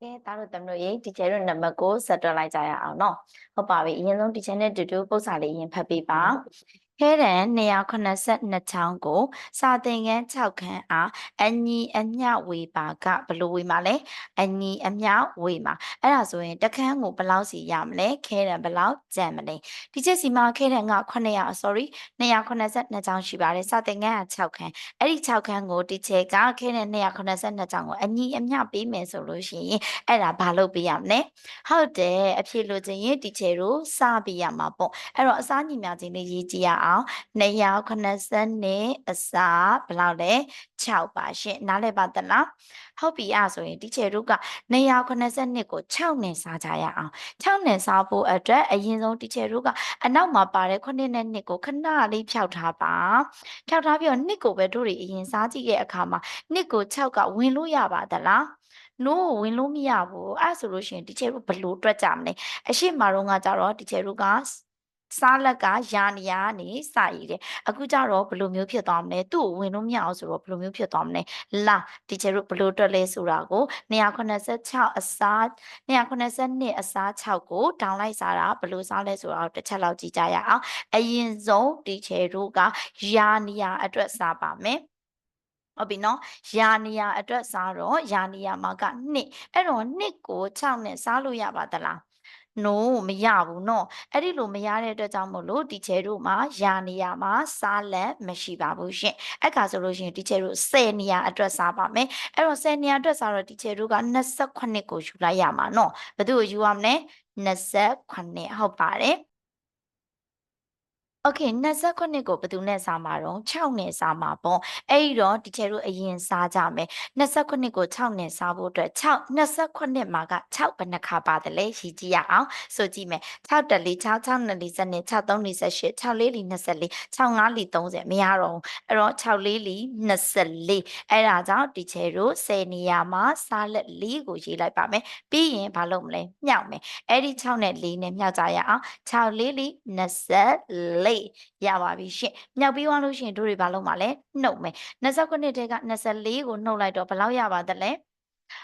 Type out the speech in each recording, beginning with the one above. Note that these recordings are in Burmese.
ကဲသားတို့သမတို့ရေဒီချယ်တို့နံပါတ်ကိုဆက်တွက်လိုက်ကြရအောင်နော်ဟုတ်ပါပြီအရင်ဆုံးဒီချယ်နဲ့တူတူပု္ပ္ပစာလေးရင်ဖတ်ပေးပါ ခဲတံ282ချောင်းကို စာသင်ခန်း6ခန်းအားအညီအမျှဝေပါကဘယ်လိုဝေမှာလဲအညီအမျှဝေမှာအဲ့ဒါဆိုရင်တစ်ခန်းကိုဘယ်လောက်စီရမလဲခဲတံဘယ်လောက်ကျန်မလဲဒီချက်စီမှာခဲတံက900 sorry 282ချောင်းရှိပါတယ်စာသင်ခန်းက6ခန်းအဲ့ဒီ6ခန်းကိုဒီချက်ကခဲတံ282ချောင်းကိုအညီအမျှပေးမယ်ဆိုလို့ရှိရင်အဲ့ဒါဘာလုပ်ပေးရမလဲဟုတ်တယ်အဖြေလိုချင်ရင်ဒီချေတို့စပေးရမှာပေါ့အဲ့တော့အစားညီမျှခြင်းလေးရေးကြည့်ရအောင်280နဲ့အစားဘယ်လောက်လဲ6ပါရှင့်နားလည်ပါသလားဟုတ်ပြီအဲ့ဆိုရင်ဒီချေတို့က282ကို6နဲ့စားကြရအောင်6နဲ့စားဖို့အတွက်အရင်ဆုံးဒီချေတို့ကအနောက်မှာပါတဲ့9နဲ့2ကိုခဏလေးဖြောက်ထားပါဖြောက်ထားပြီးတော့2ကိုပဲတို့တွေအရင်စားကြည့်တဲ့အခါမှာ2ကို6ကဝင်လို့ရပါသလား no ဝင်လို့မရဘူးအဲ့ဆိုလို့ရှိရင်ဒီချေတို့ဘယ်လိုတွက်ကြမလဲအရှိမတော့ကကြတော့ဒီချေတို့က စားလက်ကယာနေရနေစရည်တယ်အခုကြတော့ဘယ်လိုမျိုးဖြစ်သွားမလဲသူ့ကိုဝင်လို့မရအောင်ဆိုတော့ဘယ်လိုမျိုးဖြစ်သွားမလဲလာဒီချေတို့ဘယ်လိုတွက်လဲဆိုတာကို286အစား282အစား6ကိုဒေါင်းလိုက်စားတာဘယ်လိုစားလဲဆိုတာကိုတစ်ချက်လောက်ကြည့်ကြရအောင်အရင်ဆုံးဒီချေတို့ကယာနေရအတွက်စားပါမယ်ဟုတ်ပြီနော်ယာနေယာအတွက်စားတော့ယာနေယာမှာကနှစ်အဲ့တော့နှစ်ကို6နဲ့စားလို့ရပါသလား no မရဘူးเนาะအဲ့ဒီလိုမရတဲ့အတွက်ကြောင့်မို့လို့ဒီချေတို့မှာယာနေယာမှာစားလက်မရှိပါဘူးရှင်အဲ့ခါဆိုလို့ရှိရင်ဒီချေတို့10နေယာအတွက်စားပါမယ်အဲ့တော့10နေယာအတွက်စားတော့ဒီချေတို့က28ကိုယူလိုက်ရမှာเนาะဘယ်သူကိုယူရမလဲ28ဟုတ်ပါတယ် Okay 28ကိုဘယ်သူနဲ့စားမှာတော့6နဲ့စားမှာပေါ့အဲ့ဒီတော့ဒီချေတို့အရင်စားကြမယ်28ကို6နဲ့စားဖို့အတွက်6 28မှာက6ဘယ်နှခါပါတယ်လဲရည်ကြည့်ရအောင်ဆိုကြည့်မယ်6တက်လေး6 6နဲ့40နဲ့6 3 28 6လေးလီ24 6 5လီ30မရတော့ဘူးအဲ့တော့6လေးလီ24အဲ့ဒါကြောင့်ဒီချေတို့10နေရာမှာစားလက်4ကိုရေးလိုက်ပါမယ်ပြီးရင်ဘာလုပ်မလဲမြောက်မယ်အဲ့ဒီ6နဲ့4နဲ့မြောက်ကြရအောင်6လေးလီ24ရပါပြီရှင့်မြောက်ပြီးသွားလို့ရှိရင်တို့တွေဘာလုပ်မှာလဲနှုတ်မယ်29တဲက24ကိုနှုတ်လိုက်တော့ဘယ်လောက်ရပါသလဲ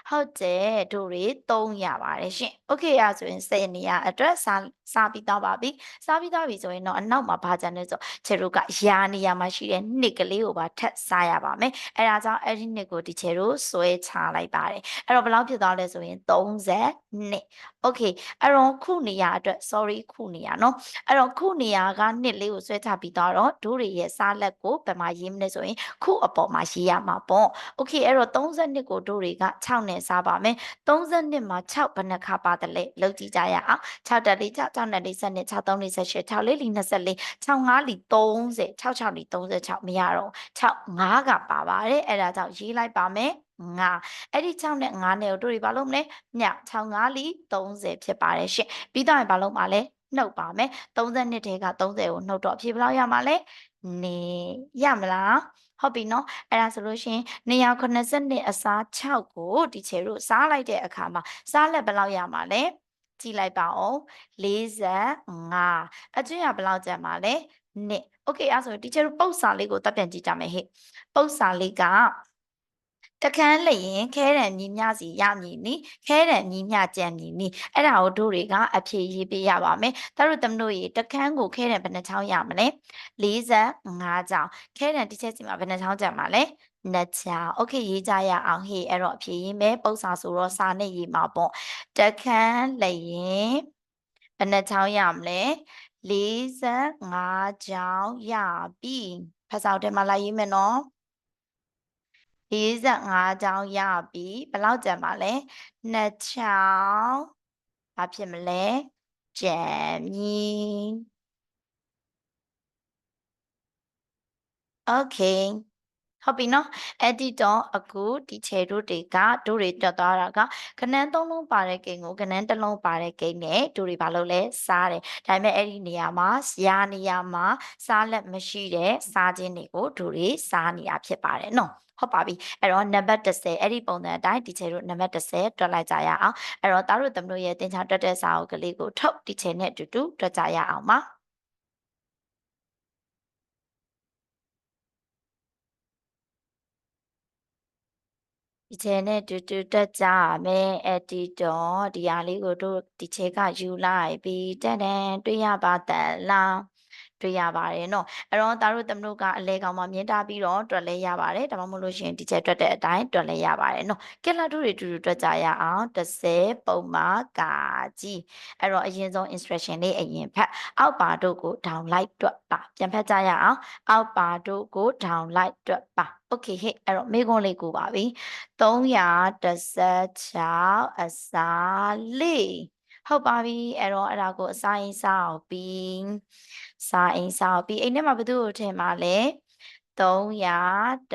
ဟုတ်တယ်တို့တွေ3ရပါတယ်ရှင်โอเคရဆိုရင်10နေရာအတွက်စားစားပြီးတော့ပါပြီစားပြီးတော့ပြီဆိုရင်တော့အနောက်မှာဘာကြံလဲဆိုခြေတို့ကယာနေရာမှာရှိတဲ့နှစ်ကလေးကိုပါထပ်စားရပါမယ်အဲဒါကြောင့်အဲ့ဒီနှစ်ကိုဒီခြေတို့ဆွဲချလိုက်ပါတယ်အဲ့တော့ဘယ်လောက်ဖြစ်သွားလဲဆိုရင်30နှစ်โอเคအဲ့တော့ခုနေရာအတွက် sorry ခုနေရာเนาะအဲ့တော့ခုနေရာကနှစ်လေးကိုဆွဲချပြီးတော့တို့တွေရဲ့စားလက်ကိုဘယ်မှာရေးမလဲဆိုရင်ခုအပေါ်မှာရေးရမှာပေါ့โอเคအဲ့တော့32ကိုတို့တွေက6 နဲ့စားပါမယ်32မှာ6ဘယ်နှခါပါတယ်လဲလောက်ကြည့်ကြရအောင်6တက်လေး6 6နဲ့လေး7နဲ့6 3လေး18 6လေးလီ24 6 5လီ30 6 6လီ36မရတော့6 5ကပါပါတယ်အဲ့ဒါကြောင့်ရေးလိုက်ပါမယ်ငါအဲ့ဒီ6နဲ့9နဲ့တို့တွေဘာလုပ်မလဲည6 5လီ30ဖြစ်ပါတယ်ရှင့်ပြီးတော့ဘာလုပ်မှာလဲနှုတ်ပါမယ်32ထဲက30ကိုနှုတ်တော့အဖြေဘယ်လောက်ရမှာလဲနေရမလား ဟုတ်ပြီနော်အဲ့ဒါဆိုလို့ရှင်182အစား6ကိုဒီချေတို့စားလိုက်တဲ့အခါမှာစားလက်ဘယ်လောက်ရမှာလဲကြည့်လိုက်ပါအောင်45အကျွင့်ကဘယ်လောက်ကျန်ပါလဲ1 okay အဲ့ဆိုဒီချေတို့ပုတ်စာလေးကိုတပ်ပြန်ကြည့်ကြမယ်ဟဲ့ပုတ်စာလေးက တခန်းလျင်ခဲတံမြည်မြစီရမည်နိခဲတံမြည်မြကြံမည်နိအဲ့ဒါကိုတို့တွေကအဖြေရေးပေးရပါမယ်တတို့သမတို့ရေတခန်းကိုခဲတံဘယ်နှချောင်းရမလဲ45ချောင်းခဲတံတစ်ချက်စီမှာဘယ်နှချောင်းကြံပါလဲနှစ်ချောင်းโอเคရေးကြရအောင်ဟေးအဲ့တော့အဖြေရေးမယ်ပု္ပ္ပစာဆိုတော့စာနဲ့ရေးမှာပေါ့တခန်းလျင်ဘယ်နှချောင်းရမလဲ45ချောင်းရပြီဖတ်စာထဲမှာလာရေးမယ်နော် 45ချောင်းရပြီဘယ်လောက်ကျန်ပါလဲ2ချောင်းဘာဖြစ်မလဲကျန်မည်โอเคဟုတ်ပြီနော်အဲ့ဒီတော့အခုဒီခြေတို့တွေကတို့တွေတက်သွားတာကကနန်းသုံးလုံးပါတဲ့ကိန်းကိုကနန်းတစ်လုံးပါတဲ့ကိန်းနဲ့တို့တွေဘာလုပ်လဲစားတယ်ဒါပေမဲ့အဲ့ဒီနေရာမှာရာနေရာမှာစားလက်မရှိတဲ့စားခြင်းတွေကိုတို့တွေစားနေတာဖြစ်ပါတယ်နော် ဟုတ်ပါပြီအဲ့တော့နံပါတ်30အဲ့ဒီပုံစံအတိုင်းဒီချေတို့နံပါတ်30တွက်လိုက်ကြရအောင်အဲ့တော့သားတို့သမတို့ရဲ့တင်ချာတွက်တဲ့စာအုပ်ကလေးကိုထုတ်ဒီချေနဲ့အတူတူတွက်ကြရအောင်ပါဒီချဲနဲ့တူတူတက်ကြမယ်အဲ့ဒီတော့ဒီဟာလေးကိုတို့ဒီချဲကယူလိုက်ပြီးတက်တန်တွေ့ရပါတလား တွေ့ရပါတယ်เนาะအဲ့တော့သားတို့သမတို့ကအလဲကောင်မှမြင်တာပြီးတော့တွက်လဲရပါတယ်ဒါမှမဟုတ်လို့ရှိရင်ဒီချက်တွက်တဲ့အတိုင်းတွက်လဲရပါတယ်เนาะကက်လာတို့တွေတူတူတွက်ကြရအောင်30ပုံမှကာကြီးအဲ့တော့အရင်ဆုံး instruction လေးအရင်ဖတ်အောက်ပါတို့ကို down like တွက်ပါပြန်ဖတ်ကြရအောင်အောက်ပါတို့ကို down like တွက်ပါ okay ဟဲ့အဲ့တော့မေခွန်းလေးကိုပါပြီ316အစားလေး ဟုတ်ပါပြီအဲ့တော့အဲ့ဒါကိုအစာရင်စာအောင်ပြီးစာအိမ်စာအောင်ပြီးအိမ်ထဲမှာဘယ်သူကိုထည့်မှာလဲ316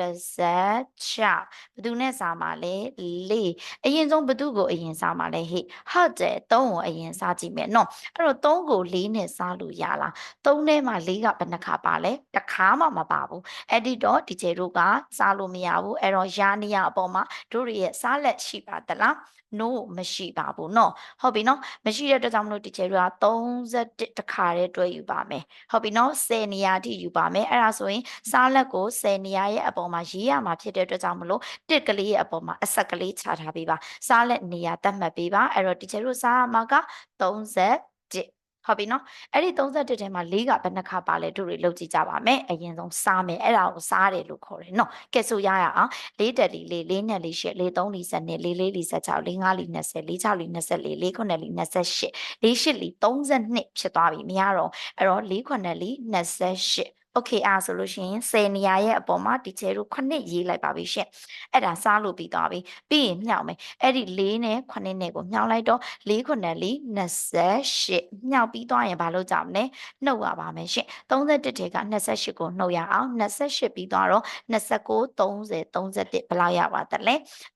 ဘယ်သူနဲ့စာမှာလဲ4အရင်ဆုံးဘယ်သူကိုအရင်စာမှာလဲဟေ့ဟုတ်တယ်3ကိုအရင်စာကြည့်မယ်နော်အဲ့တော့3ကို4နဲ့စာလို့ရလား3ထဲမှာ4ကဘယ်နှခါပါလဲတစ်ခါမှမပါဘူးအဲ့ဒီတော့ဒီကျေတို့ကစာလို့မရဘူးအဲ့တော့ယာနေရအပေါ်မှာတို့ရဲ့စားလက်ရှိပါသလား no မရှိပါဘူးเนาะဟုတ်ပြီเนาะမရှိတဲ့အတွက်ကြောင့်မလို့ဒီချေတွေက31တခါတည်းတွဲယူပါမယ်ဟုတ်ပြီเนาะ10နေရာအထိယူပါမယ်အဲ့ဒါဆိုရင်စားလက်ကို10နေရာရဲ့အပေါ်မှာရေးရမှာဖြစ်တဲ့အတွက်ကြောင့်မလို့တစ်ကလေးရဲ့အပေါ်မှာအဆက်ကလေးခြာထားပေးပါစားလက်နေရာသတ်မှတ်ပေးပါအဲ့တော့ဒီချေတို့စားရမှာက31 ဟုတ်ပြီနော်အဲ့ဒီ31ထဲမှာ၄ကဘယ်နှခါပါလဲတို့တွေလောက်ကြည့်ကြပါမယ်အရင်ဆုံးစားမယ်အဲ့ဒါကိုစားတယ်လို့ခေါ်တယ်နော်ကဲဆိုရရအောင်၄တက်လီ၄၄နဲ့၄၈၄၃၄၂၄၄၄၆၄၅၄20၄6၄24၄9၄28 48၄8လီ32ဖြစ်သွားပြီမရတော့အဲ့တော့၄9လီ28 okay အားဆိုလို့ရှိရင်10နေရာရဲ့အပေါ်မှာဒီချဲတို့9ရေးလိုက်ပါပြီရှင်အဲ့ဒါစားလို့ပြီးသွားပြီပြီးရင်မြှောက်မယ်အဲ့ဒီ4နဲ့9နဲ့ကိုမြှောက်လိုက်တော့4 9လေး28မြှောက်ပြီးသွားရင်ဘာလို့ကြောက်မလဲနှုတ်ရပါမယ်ရှင်31ထဲက28ကိုနှုတ်ရအောင်28ပြီးသွားတော့29 30 31ဘယ်လောက်ရပါသလဲ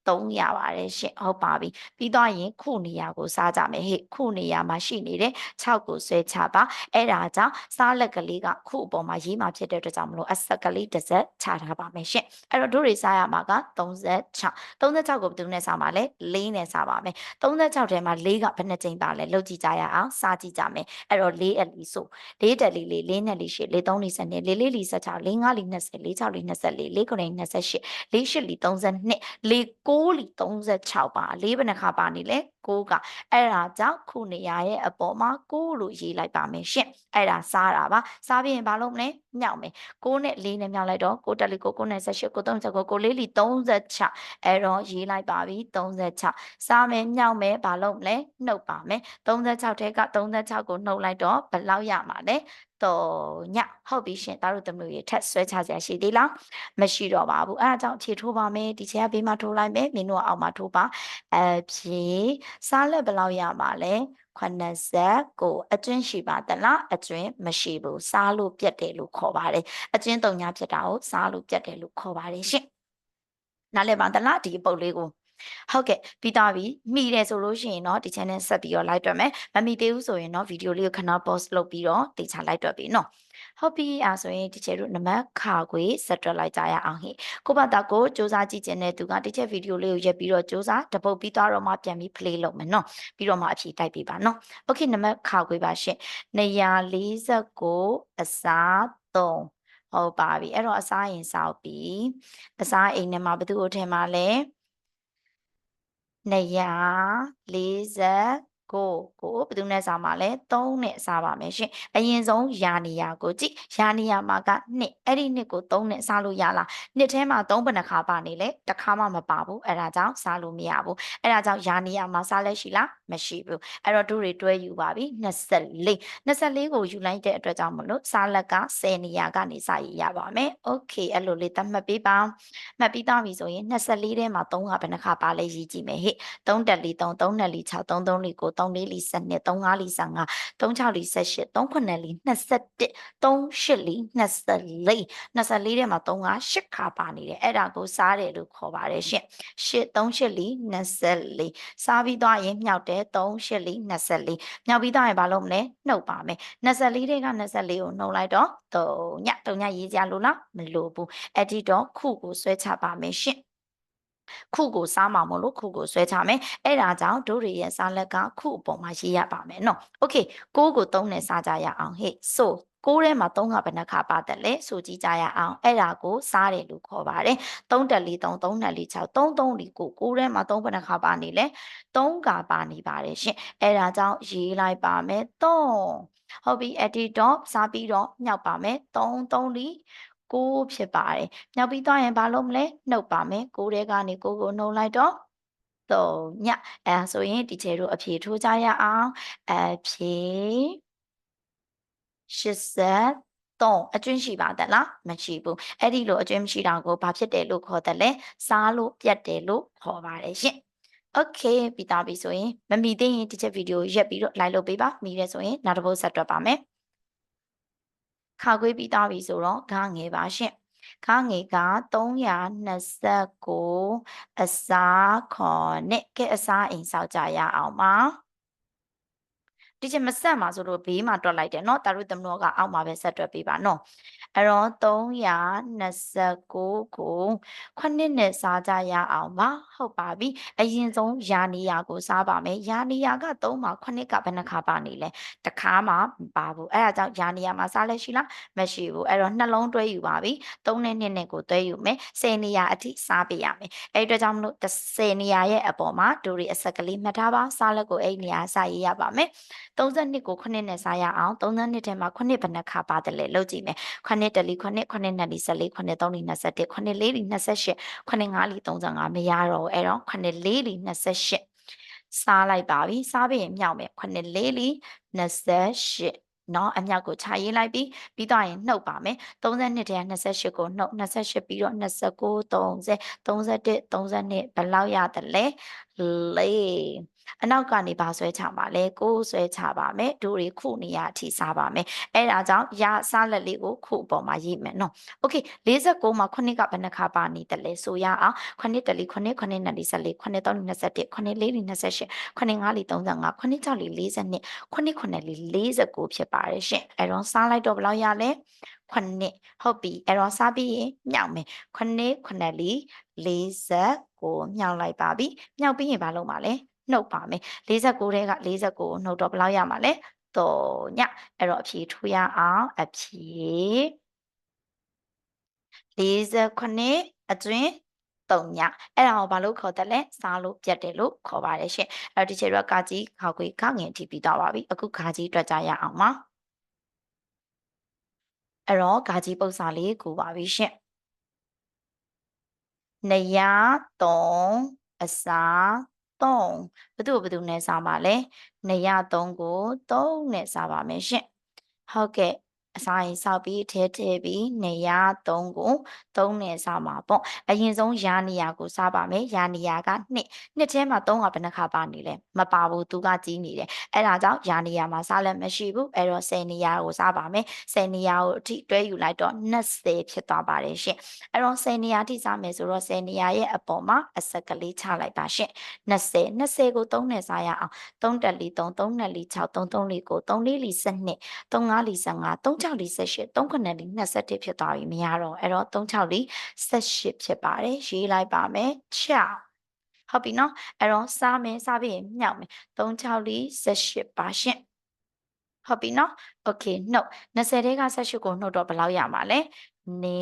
3ရပါတယ်ရှင်ဟုတ်ပါပြီပြီးသွားရင်ခုနေရာကိုစားကြမယ်ဟေ့ခုနေရာမှာရှိနေတဲ့6ကိုဆွဲချပါအဲ့ဒါကြောင့်စားလက်ကလေးကခုအပေါ်မှာရေးမှာဖြစ်တဲ့အတွက်ကြောင့်မလို့အဆက်ကလေးတစ်ဆက်ချထားပါမယ်ရှင်အဲ့တော့တို့တွေစားရမှာက36 36ကိုဘယ်သူနဲ့စားမှာလဲ4နဲ့စားပါမယ်36ထဲမှာ4ကဘယ်နှကြိမ်ပါလဲလောက်ကြည့်ကြရအောင်စားကြည့်ကြမယ်အဲ့တော့4အလီဆို4တက်လီလေး4နဲ့လီ8 4 3လီ7 4 4လီ16 4 5လီ20 4 6လီ24 4 9လီ28 4 8လီ32 4 9လီ36ပါ4ဘယ်နှခါပါနေလဲ6ကအဲ့ဒါကြောင့်ခုနေရရဲ့အပေါ်မှာ6လို့ရေးလိုက်ပါမယ်ရှင်အဲ့ဒါစားတာပါစားပြီးရင်ဘာလုပ်မလဲ မြောက်မယ်6နဲ့4နဲ့မြောက်လိုက်တော့6တက်လီ9 9နဲ့18 9 39 9 4လီ36အဲ့တော့ရေးလိုက်ပါပြီ36စားမယ်မြောက်မယ်ဘာလုပ်မလဲနှုတ်ပါမယ်36ထဲက36ကိုနှုတ်လိုက်တော့ဘယ်လောက်ရမှာလဲတော့ညဟုတ်ပြီရှင်သားတို့သမီးတွေထက်ဆွဲချစရာရှိသေးလားမရှိတော့ပါဘူးအဲအကြောင်းဖြေထိုးပါမယ်ဒီချက်ကဘေးမှာထိုးလိုက်မယ်မင်းတို့အောက်မှာထိုးပါအဖြေစားလက်ဘယ်လောက်ရမှာလဲ 80ကိုအကျွင်းရှိပါသလားအကျွင်းမရှိဘူးစားလို့ပြတ်တယ်လို့ခေါ်ပါတယ်အကျွင်းတုံညာဖြစ်တာကိုစားလို့ပြတ်တယ်လို့ခေါ်ပါတယ်ရှင်နားလည်ပါသလားဒီအပုတ်လေးကိုဟုတ်ကဲ့ပြီးသားပြီမိတယ်ဆိုလို့ရှိရင်တော့ဒီ channel ဆက်ပြီးတော့ like တွက်မယ်မမိသေးဘူးဆိုရင်တော့ဗီဒီယိုလေးကိုခဏ pause လုပ်ပြီးတော့တေချာ like တွက်ပြီနော် ဟုတ်ပြီအဲဆိုရင်ဒီချေတို့နမခါခွေဆက်တွက်လိုက်ကြရအောင်ဟိကိုဘာတာကိုစူးစမ်းကြည့်ခြင်းနဲ့သူကဒီချက်ဗီဒီယိုလေးကိုရက်ပြီးတော့စူးစမ်းတပုတ်ပြီးသွားတော့မှပြန်ပြီး play လုပ်မယ်နော်ပြီးတော့မှအဖြေတိုက်ပေးပါနော်โอเคနမခါခွေပါရှင်249အစား3ဟုတ်ပါပြီအဲ့တော့အစားရင်စောက်ပြီးအစားအိမ်ထဲမှာဘယ်သူ့ကိုထည့်မှာလဲ240 ကိုကိုဘယ်သူနဲ့စားမှာလဲ3နဲ့စားပါမယ်ရှင်အရင်ဆုံးယာနေယာကိုကြည့်ယာနေယာမှာက2အဲ့ဒီ2ကို3နဲ့စားလို့ရလား2ထဲမှာ3ဘယ်နှခါပါနေလဲတစ်ခါမှမပါဘူးအဲ့ဒါကြောင့်စားလို့မရဘူးအဲ့ဒါကြောင့်ယာနေယာမှာစားလဲရှိလားမရှိဘူးအဲ့တော့တို့တွေတွဲယူပါပြီ24 24ကိုယူလိုက်တဲ့အတွက်ကြောင့်မလို့စားလက်က10နေရာကနေစရရပါမယ်โอเคအဲ့လိုလေးသတ်မှတ်ပေးပါမှတ်ပြီးသားပြီဆိုရင်24ထဲမှာ3ကဘယ်နှခါပါလဲရေးကြည့်မယ်ဟဲ့3တက်လီ3 3နဲ့လီ6 3 3လီ9 3 4လီ12 3 5လီ15 3 6လီ18 3 9လီ21 3 8လီ24 24ထဲမှာ3က8ခါပါနေတယ်အဲ့ဒါကိုစားတယ်လို့ခေါ်ပါတယ်ရှင်8 3 8လီ24စားပြီးသွားရင်မြောက်တယ်3 8လီ24မြောက်ပြီးသွားရင်ဘာလုပ်မလဲနှုတ်ပါမယ်24ထဲက24ကိုနှုတ်လိုက်တော့3ည3ညရေးကြလို့လားမလို့ဘူးအဲ့ဒီတော့ခုကိုဆွဲချပါမယ်ရှင် ခုကိုစားမှာမလို့ခုကိုဆွဲချမယ်အဲ့ဒါကြောင့်တို့တွေရဲ့စားလက်ကခုအပေါ်မှာရေးရပါမယ်နော်โอเคကိုကိုသုံးနဲ့စားကြရအောင်ဟေ့ဆို 6ထဲမှာ3ကဘယ်နှခါပါတယ်လဲဆိုကြည့်ကြရအောင်အဲ့ဒါကိုစားတယ်လို့ခေါ်ပါတယ်3တက်4 3 3တက်4 6 3 3 4 9 9ထဲမှာ3ဘယ်နှခါပါနေလဲ3ကပါနေပါတယ်ရှင်အဲ့ဒါကြောင့်ရေးလိုက်ပါမယ်3ဟုတ်ပြီအဲ့ဒီတော့စားပြီးတော့မြောက်ပါမယ်3 3 4 ကိုဖြစ်ပါတယ်။မြောက်ပြီးသွားရင်ဘာလုပ်မလဲနှုတ်ပါမယ်။ကိုတဲကနေကိုကိုနှုတ်လိုက်တော့သုံးညအဲဆိုရင်ဒီချေတို့အဖြေထိုးကြရအောင်အဖြေ80သုံးအကျွင်းရှိပါသလားမရှိဘူးအဲ့ဒီလိုအကျွင်းမရှိတာကိုဘာဖြစ်တယ်လို့ခေါ်တယ်လဲစားလို့ပြတ်တယ်လို့ခေါ်ပါတယ်ရှင် Okay ပြီးသားပြီဆိုရင်မမီသေးရင်ဒီချက်ဗီဒီယိုရက်ပြီးတော့ like လုပ်ပေးပါမိရဲဆိုရင်နောက်တစ်ပုတ်ဆက်တွက်ပါမယ် ခါခွေးပြီးသားပြီဆိုတော့ဂငယ်ပါရှင်ခါငယ်က329အစားခေါ်နဲ့ကဲအစားအိမ်ဆောက်ကြရအောင်ပါဒီချက်မဆက်မှာဆိုလို့ဘေးမှာတွက်လိုက်တယ်เนาะတာရုသမနောကအောက်မှာပဲဆက်တွက်ပေးပါเนาะ အဲ့တော့329ကိုခုနှစ်နဲ့စားကြရအောင်ပါဟုတ်ပါပြီအရင်ဆုံးယာနီယာကိုစားပါမယ်ယာနီယာက3မှာခုနှစ်ကဘယ်နှခါပါနေလဲတခါမှမပါဘူးအဲ့ဒါကြောင့်ယာနီယာမှာစားလဲရှိလားမရှိဘူးအဲ့တော့နှလုံးတွဲယူပါပြီ3နဲ့2နဲ့ကိုတွဲယူမယ်10နေရာအထိစားပေးရမယ်အဲ့အတွက်ကြောင့်မလို့10နေရာရဲ့အပေါ်မှာဒူရီအဆက်ကလေးမှတ်ထားပါစားလက်ကိုအဲ့နေရာစားရေးရပါမယ်32ကို9နဲ့စားရအောင်32ထဲမှာ9ဘယ်နှခါပါတယ်လဲလုပ်ကြည့်မယ်9တလီ14 9 3လီ21 9 4လီ28 9 5လီ35မရတော့ဘူးအဲ့တော့9 4လီ28စားလိုက်ပါပြီစားပြီးရင်မြောက်မယ်9 4လီ28เนาะအမြောက်ကိုခြာရေးလိုက်ပြီးပြီးတော့ရင်နှုတ်ပါမယ်32ထဲက28ကိုနှုတ်28ပြီးတော့29 30 31 32ဘယ်လောက်ရတယ်လဲလေး အနောက်ကနေပါဆွဲချပါလဲကိုဆွဲချပါမယ်ဒိုတွေခုနေရအထိစားပါမယ်အဲ့ဒါကြောင့်ရစားလက်လေးကိုခုအပေါ်မှာရေးမယ်နော်โอเค49မှာ9ကဘယ်နှခါပါနေတယ်လဲဆိုရအောင်9တလီ9 9နဲ့14 9 3 21 9 4လီ28 9 5လီ35 9 6လီ42 9 9လီ49ဖြစ်ပါတယ်ရှင်အဲ့တော့စားလိုက်တော့ဘယ်လောက်ရလဲခုနှစ်ဟုတ်ပြီအဲ့တော့စားပြီးရင်မြောက်မယ်ခုနှစ်ခုနှစ်လီ40ကိုမြောက်လိုက်ပါပြီမြောက်ပြီးရင်ဘာလုပ်မှာလဲ နှုတ်ပါမယ်49ထဲက49ကိုနှုတ်တော့ဘယ်လောက်ရမှာလဲတော့ညအဲ့တော့အဖြေထူရအောင်အဖြေ49အတွင်းတုံညအဲ့ဒါကိုဘာလို့ခေါ်တယ်လဲစားလို့ပြတ်တယ်လို့ခေါ်ပါတယ်ရှင်အဲ့ဒီချေတော့ကာကြီးခေါက်ခွေခငင်အထိပြီးတော့ပါပြီအခုခါကြီးတွက်ကြရအောင်ပါအဲ့တော့ဂါကြီးပု္ပ္ပစာလေးကူပါပြီရှင်နေရ3အစာ 3ဘယ်သူဘယ်သူနဲ့စားပါလဲနေရ3ကို3နဲ့စားပါမယ်ရှင်ဟုတ်ကဲ့ အစာရင်ဆောက်ပြီးထဲထည့်ပြီးနေရ3ကို3နဲ့စားမှာပေါ့အရင်ဆုံးယာနေရကိုစားပါမယ်ယာနေရက2နှစ်ထဲမှာ3ကဘယ်နှခါပါနေလဲမပါဘူးသူကကြီးနေတယ်အဲ့ဒါကြောင့်ယာနေရမှာစားလက်မရှိဘူးအဲ့တော့10နေရကိုစားပါမယ်10နေရကိုအထိတွဲယူလိုက်တော့20ဖြစ်သွားပါတယ်ရှင်အဲ့တော့10နေရအထိစားမယ်ဆိုတော့10နေရရဲ့အပေါ်မှာအဆက်ကလေးချလိုက်ပါရှင်20 20ကို3နဲ့စားရအောင်3တက်လီ3 3နဲ့လီ6 3 3လီကို3လေးလီ12 3 5လီ15 3 6လီ18 3ခုနှစ်လီ21ဖြစ်သွားပြီမရတော့အဲ့တော့3 6လီ18ဖြစ်ပါတယ်ရေးလိုက်ပါမယ်6ဟုတ်ပြီနော်အဲ့တော့စားမယ်စားပြီးရင်မြောက်မယ်3 6လီ18ပါရှင်ဟုတ်ပြီနော်โอเคနှုတ်20တဲက18ကိုနှုတ်တော့ဘယ်လောက်ရမှာလဲ နေ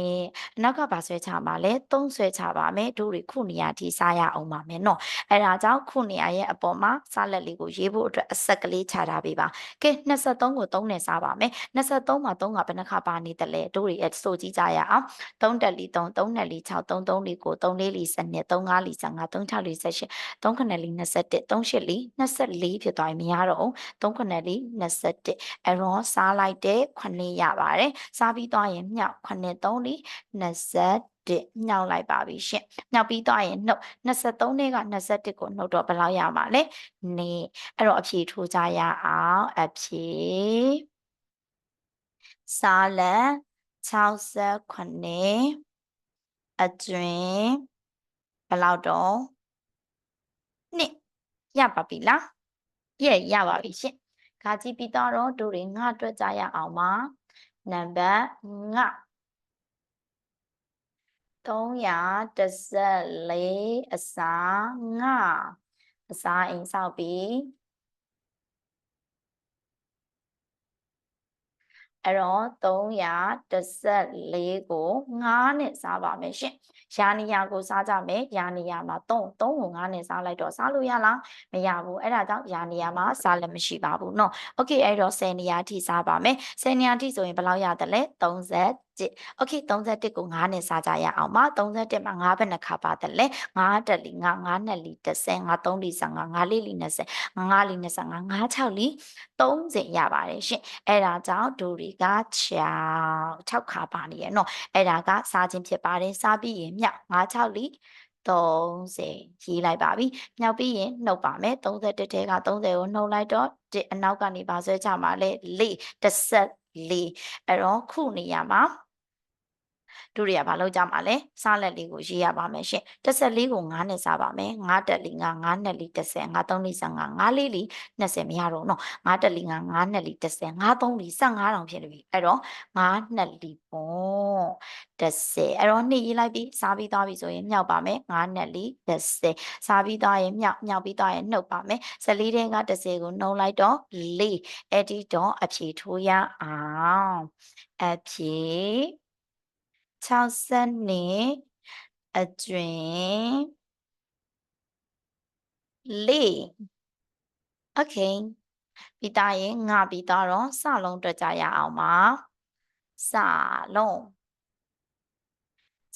အနောက်ကပါဆွဲချပါလဲသုံးဆွဲချပါမယ်တို့တွေခုနေရာထိစားရအောင်ပါမယ်နော်အဲ့ဒါကြောင့်ခုနေရာရဲ့အပေါ်မှာစားလက်လေးကိုရေးဖို့အတွက်အဆက်ကလေးချထားပေးပါကဲ23ကို3နဲ့စားပါမယ်23မှာ3ကဘယ်နှခါပါနေတယ်လဲတို့တွေအစိုးကြည့်ကြရအောင်3တက်လီ3 3နဲ့လီ6 3 3လီကို3လေးလီ7 3 5လီ5 3 6လီ18 3ခနဲ့လီ21 3 8လီ24ဖြစ်သွားပြီမရတော့ဘူး3ခနဲ့လီ21အဲ့တော့စားလိုက်တဲ့9ရပါတယ်စားပြီးသွားရင်မြောက်9 3လီ21ညှောက်လိုက်ပါပြီရှင်ညှောက်ပြီးသွားရင်နှုတ်23နဲ့က21ကိုနှုတ်တော့ဘယ်လောက်ရမှာလဲနေအဲ့တော့အဖြေထိုးကြရအောင်အဖြေစာလက်68အတွင်ဘယ်လောက်တော့နှစ်ရပါပြီလားရဲ့ရပါပြီရှင်ခါကြည့်ပြီးတော့တို့တွေငှအတွက်ကြရအောင်ပါနံပါတ်5 314အစာငအစာအိမ်ဆောက်ပြီးအဲ့တော့314ကို9နဲ့စားပါမယ်ရှင်။ယာနီယာကိုစားကြမယ်။ယာနီယာမှာ3 3ကို9နဲ့စားလိုက်တော့စားလို့ရလားမရဘူး။အဲ့ဒါကြောင့်ယာနီယာမှာစားလည်းမရှိပါဘူးနော်။ Okay အဲ့တော့10နေရာထိစားပါမယ်။10နေရာထိဆိုရင်ဘယ်လောက်ရသလဲ30 31 okay 31ကို9နဲ့စားကြရအောင်ပါ31မှာ9ဘယ်နှခါပါတယ်လဲ9တက်လီ9 9နဲ့လီ30 9 3လီ35 9လေးလီ20 9လီ25 56လီ30ရပါတယ်ရှင်အဲ့ဒါကြောင့်ဒူရီက6 6ခါပါနေရနော်အဲ့ဒါကစားခြင်းဖြစ်ပါတယ်စားပြီးရင်မြောက်56လီ30ရေးလိုက်ပါပြီမြောက်ပြီးရင်နှုတ်ပါမယ်31ထဲက30ကိုနှုတ်လိုက်တော့အနောက်ကနေပါဆွဲကြမှာလေ4 34အဲ့တော့ခုနေရာမှာ တို့တွေကဘာလုပ်ကြမှာလဲစားလက်လေးကိုရေးရပါမယ်ရှင်14ကို9နဲ့စားပါမယ်9တက်လီ9 9နဲ့လီ30 9 3လီ15 9လေးလီ20မရတော့နော်9တက်လီ9 9နဲ့လီ30 9 3လီ15တောင်ဖြစ်နေပြီအဲ့တော့9နဲ့လီပေါ့30အဲ့တော့နှစ်ရေးလိုက်ပြီးစားပြီးသွားပြီဆိုရင်မြောက်ပါမယ်9နဲ့လီ30စားပြီးသွားရင်မြောက်မြောက်ပြီးသွားရင်နှုတ်ပါမယ်14တဲ့က30ကိုနှုတ်လိုက်တော့4အဲ့ဒီတော့အဖြေထိုးရအောင်အဖြေ 62အတွင်4 Okay ပြီးသားရင်ငါပြီးသားတော့စလုံးတွေ့ကြရအောင်ပါစလုံး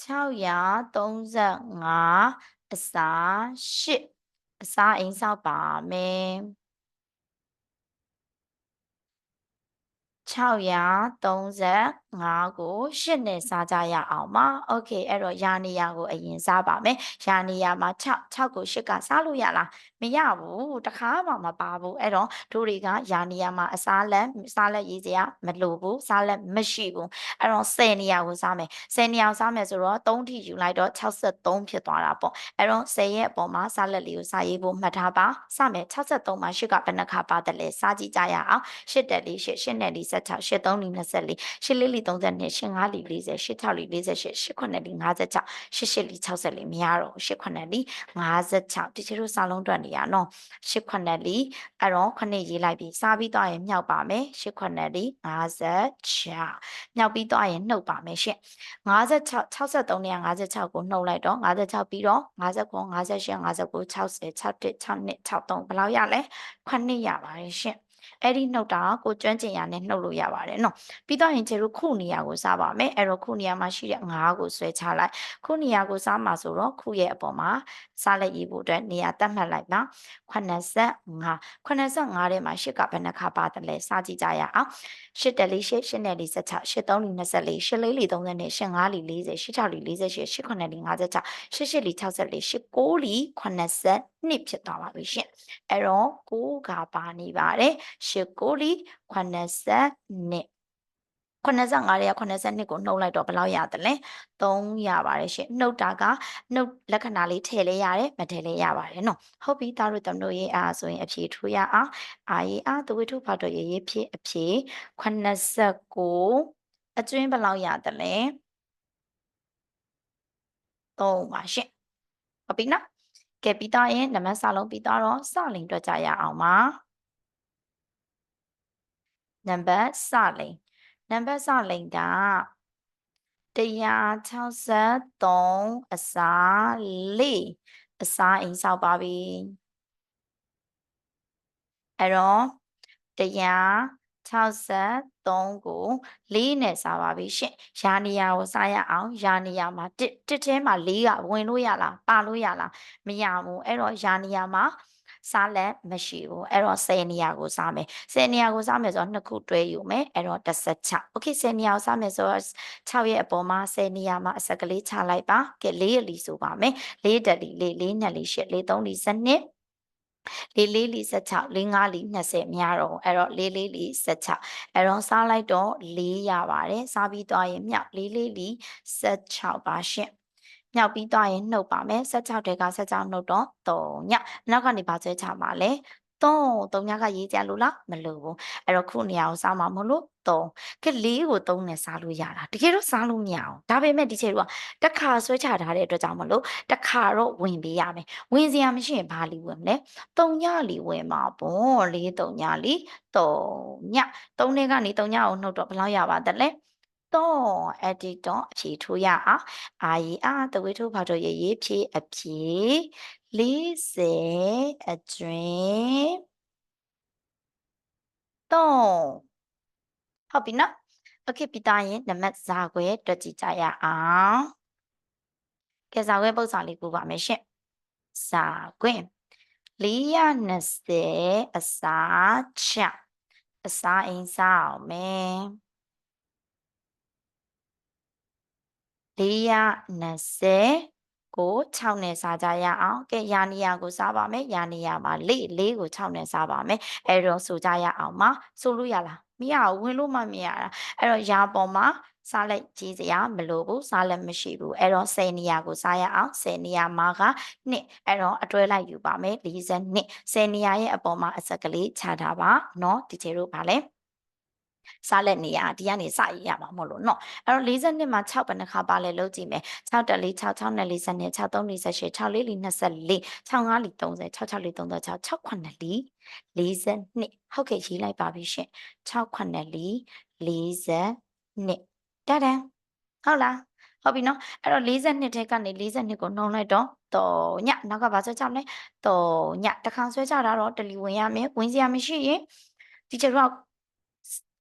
635အစာ8အစာအိမ်ဆောက်ပါမယ် 635ကို8နဲ့စားကြရအောင်ပါ။ Okay အဲ့တော့ယာနေရကိုအရင်စားပါမယ်။ယာနေရမှာ6 6ကို8ကစားလို့ရလား မရဘူးတခါမှမပါဘူးအဲ့တော့တို့တွေကယာနေယာမှာအစားလက်စားလက်ရေးစရာမလိုဘူးစားလက်မရှိဘူးအဲ့တော့10နေယာကိုစားမယ်10နေယာကိုစားမယ်ဆိုတော့3ထိယူလိုက်တော့63ဖြစ်သွားတာပေါ့အဲ့တော့10ရဲ့အပေါ်မှာစားလက်လေးကိုစားရေးဖို့မှတ်ထားပါစမယ်63မှာ8ကဘယ်နှခါပါတယ်လဲစားကြည့်ကြရအောင်8တက်လေး8 8နဲ့လေး16 8 3လီ24 8လေးလီ32 8 5လီ40 8 6လီ48 8 9လီ56 8 8လီ64မရတော့8 9လီ56ဒီချေတို့စာလုံးတွက်နေရနော်8 9လီအဲ့တော့ခဏရေးလိုက်ပြီးစားပြီးသွားရင်မြောက်ပါမယ်8 9လီ56မြောက်ပြီးသွားရင်နှုတ်ပါမယ်ရှင့်56 63နဲ့56ကိုနှုတ်လိုက်တော့56ပြီးတော့59 58 59 60 61 62 63ဘယ်လောက်ရလဲ9ရပါတယ်ရှင့်အဲ့ဒီနှုတ်တာကိုကျွမ်းကျင်ရနဲ့နှုတ်လို့ရပါတယ်နော်ပြီးတော့ရင်ကျတို့ခုနေရာကိုစားပါမယ်အဲ့တော့ခုနေရာမှာရှိတဲ့ငါးကိုဆွဲချလိုက်ခုနေရာကိုစားမှာဆိုတော့ခုရဲ့အပေါ်မှာစားလက်ရေးဖို့အတွက်နေရာတတ်မှတ်လိုက်ပါ85 85ထဲမှာရှစ်ကဘယ်နှခါပါတယ်လဲစားကြည့်ကြရအောင်ရှစ်တလေးရှစ်ရှစ်နဲ့လေး16ရှစ်3လီ24ရှစ်လေးလီ30နဲ့ရှစ်5လီ40ရှစ်6လီ48ရှစ်9လီ56ရှစ်8လီ64ရှစ်9လီ80နှစ်ဖြစ်သွားပါပြီရှင်အဲ့တော့ကိုကပါနေပါတယ်ရှစ်9လီ80နှစ် 85ရဲ82ကိုနှုတ်လိုက်တော့ဘယ်လောက်ရတယ်လဲ3ရပါတယ်ရှင်နှုတ်တာကနှုတ်လက္ခဏာလေးထည့်လဲရတယ်မထည့်လဲရပါတယ်နော်ဟုတ်ပြီသားတို့တမတို့ရေးအားဆိုရင်အဖြေထူရအောင်အာရေးအားသဝိထုဖောက်တော့ရေးရေးဖြစ်အဖြေ89အကျွင်းဘယ်လောက်ရတယ်လဲ3ပါရှင်ဟုတ်ပြီနော်ကဲပြီးတော့ရင်နံပါတ်စလုံးပြီးတော့စလင်တွက်ကြရအောင်ပါနံပါတ်စလင် နံပါတ်စလိန်က163အစားလေးအစားအိမ်ဆောက်ပါပြီအဲ့တော့163ကို4နဲ့စားပါပြီရှင်ယာနီယာကိုစားရအောင်ယာနီယာမှာတစ်တစ်ထဲမှာ4ကဝင်လို့ရလားပါလို့ရလားမရဘူးအဲ့တော့ယာနီယာမှာ စားလက်မရှိဘူးအဲ့တော့10နေရာကိုစားမယ်10နေရာကိုစားမယ်ဆိုတော့နှစ်ခုတွဲယူမယ်အဲ့တော့16 okay 10နေရာကိုစားမယ်ဆိုတော့6ရဲ့အပေါ်မှာ10နေရာမှာအစက်ကလေးချလိုက်ပါကဲ4ရလီဆိုပါမယ်4တက်လီ4 4နဲ့လီ8 4 3လီ7နှစ်လေးလေးလီ16လေးငါးလီ20မရတော့အဲ့တော့လေးလေးလီ16အဲ့တော့စားလိုက်တော့4ရပါတယ်စားပြီးသွားရင်မြောက်လေးလေးလီ16ပါရှင့် မြောက်ပြီးသွားရင်နှုတ်ပါမယ်16တဲက16နှုတ်တော့3ညနောက်ကနေပါဆွဲချပါလဲ3 3ညကရေးကြလို့လားမလို့ဘူးအဲ့တော့ခုနေရာကိုစားမှာမဟုတ်လို့3ကလေးကို3နဲ့စားလို့ရတာတကယ်တော့စားလို့မရအောင်ဒါပေမဲ့ဒီချေတို့ကတစ်ခါဆွဲချထားတဲ့အတွက်ကြောင့်မလို့တစ်ခါတော့ဝင်ပေးရမယ်ဝင်စရာမရှိရင်ဘာလီဝင်မလဲ3ညလီဝင်မှာပေါ့၄3ညလီ3ည3နဲ့ကနေ3ညကိုနှုတ်တော့ဘယ်လောက်ရပါသလဲ တော့အဲ့ဒီတော့အဖြေထိုးရအောင်အာရီအာတဝေးထိုးဖောက်တော့ရေရေးဖြေအဖြေ40အတွင်းတော့ဟုတ်ပြီနော်โอเคပြီးသားရင်နံပါတ်ဇာခွဲတွက်ကြည့်ကြရအောင်ကဲဇာခွဲပုတ်စာလေးကူပါမယ်ရှင်ဇာခွဲ420အစာချအစာအိမ်စားအောင်မယ် 420ကို6နဲ့စားကြရအောင်ကဲယာနီယာကိုစားပါမယ်ယာနီယာမှာလေးလေးကို6နဲ့စားပါမယ်အဲ့တော့ဆိုကြရအောင်ပါဆိုလို့ရလားမရဘူးဝင်လို့မှမရတာအဲ့တော့ယာပေါ်မှာစားလိုက်ကြီးစရာမလိုဘူးစားလည်းမရှိဘူးအဲ့တော့10နေရာကိုစားရအောင်10နေရာမှာက2အဲ့တော့အတွဲလိုက်ယူပါမယ်42 10နေရာရဲ့အပေါ်မှာအစက်ကလေးခြားထားပါเนาะဒီချေတို့ဗာလဲ စားလက်နေရဒီကနေစရရမှာမဟုတ်လို့နော်အဲ့တော့42မှာ6ဘယ်နှခါပါလဲလုပ်ကြည့်မယ်6တက်လေး6 6နဲ့42 63 48 64လေး24 65လေး30 66လေး36 68လေး42ဟုတ်ကဲ့ရေးလိုက်ပါပြီရှင်68လေး42တဒန်ဟုတ်လားဟုတ်ပြီနော်အဲ့တော့42ထဲကနေ42ကိုနှုံလိုက်တော့တော့ညနောက်ကဘာဆွဲကြမလဲတော့ညတခါဆွဲကြတာတော့တလီဝင်ရမယ်ဝင်စရာမရှိရင်ဒီချက်တော့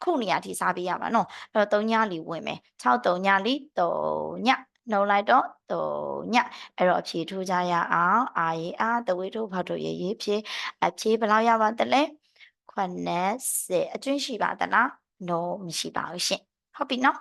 ခုနေရာထိစားပေးရမှာနော်အဲ့တော့3ညလီဝင်မယ်6 3ညလီ3ညနှုံလိုက်တော့3ညအဲ့တော့အဖြေထိုးကြရအောင်အာရေအာတဝေးထိုးဖောက်တို့ရေရေးဖြေအဖြေဘယ်လောက်ရပါသလဲ80အကျွင်းရှိပါသလား no မရှိပါဘူးရှင် ဟုတ်ပြီနော်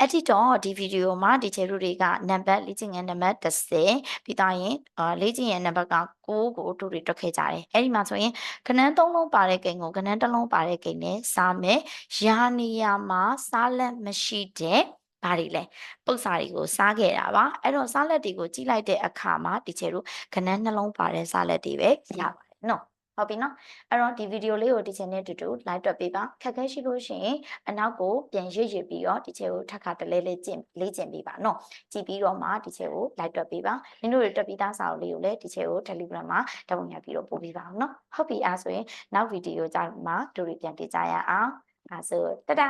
အဲ့ဒီတော့ဒီဗီဒီယိုမှာဒီချေတို့တွေကနံပါတ်လေ့ကျင့်ခန်းနံပါတ်30ပြီးသားရင်အာလေ့ကျင့်ရနံပါတ်က6ကိုတို့တွေတွက်ခဲ့ကြတယ်အဲ့ဒီမှာဆိုရင်ခဏန်း3လုံးပါတဲ့ကိန်းကိုခဏန်း1လုံးပါတဲ့ကိန်းနဲ့စားမယ်ယာနေယာမှာစားလက်မရှိတဲ့ဘာတွေလဲပု္ပ္ပစာတွေကိုစားခဲ့တာပါအဲ့တော့စားလက်တွေကိုကြည့်လိုက်တဲ့အခါမှာဒီချေတို့ခဏန်းနှလုံးပါတဲ့စားလက်တွေပဲရပါတယ်နော် ဟုတ်ပြီနော်အဲ့တော့ဒီဗီဒီယိုလေးကိုဒီချိန်နဲ့တူတူ live တွက်ပေးပါခက်ခဲရှိလို့ရှိရင်အနောက်ကိုပြန်ရွေ့ရွေ့ပြီးတော့ဒီချိန်ကိုထပ်ခါတလဲလဲကျင့်လေ့ကျင့်ပေးပါနော်ကြည့်ပြီးတော့မှဒီချိန်ကို live တွက်ပေးပါမင်းတို့တွေတွက်ပြီးသားစာအုပ်လေးကိုလည်းဒီချိန်ကို Telegram မှာဓာတ်ပုံရပြီးတော့ပို့ပေးပါအောင်နော်ဟုတ်ပြီအားဆိုရင်နောက်ဗီဒီယိုကြမှာတို့တွေပြန်တွေ့ကြရအောင်အဲဆိုတဒါ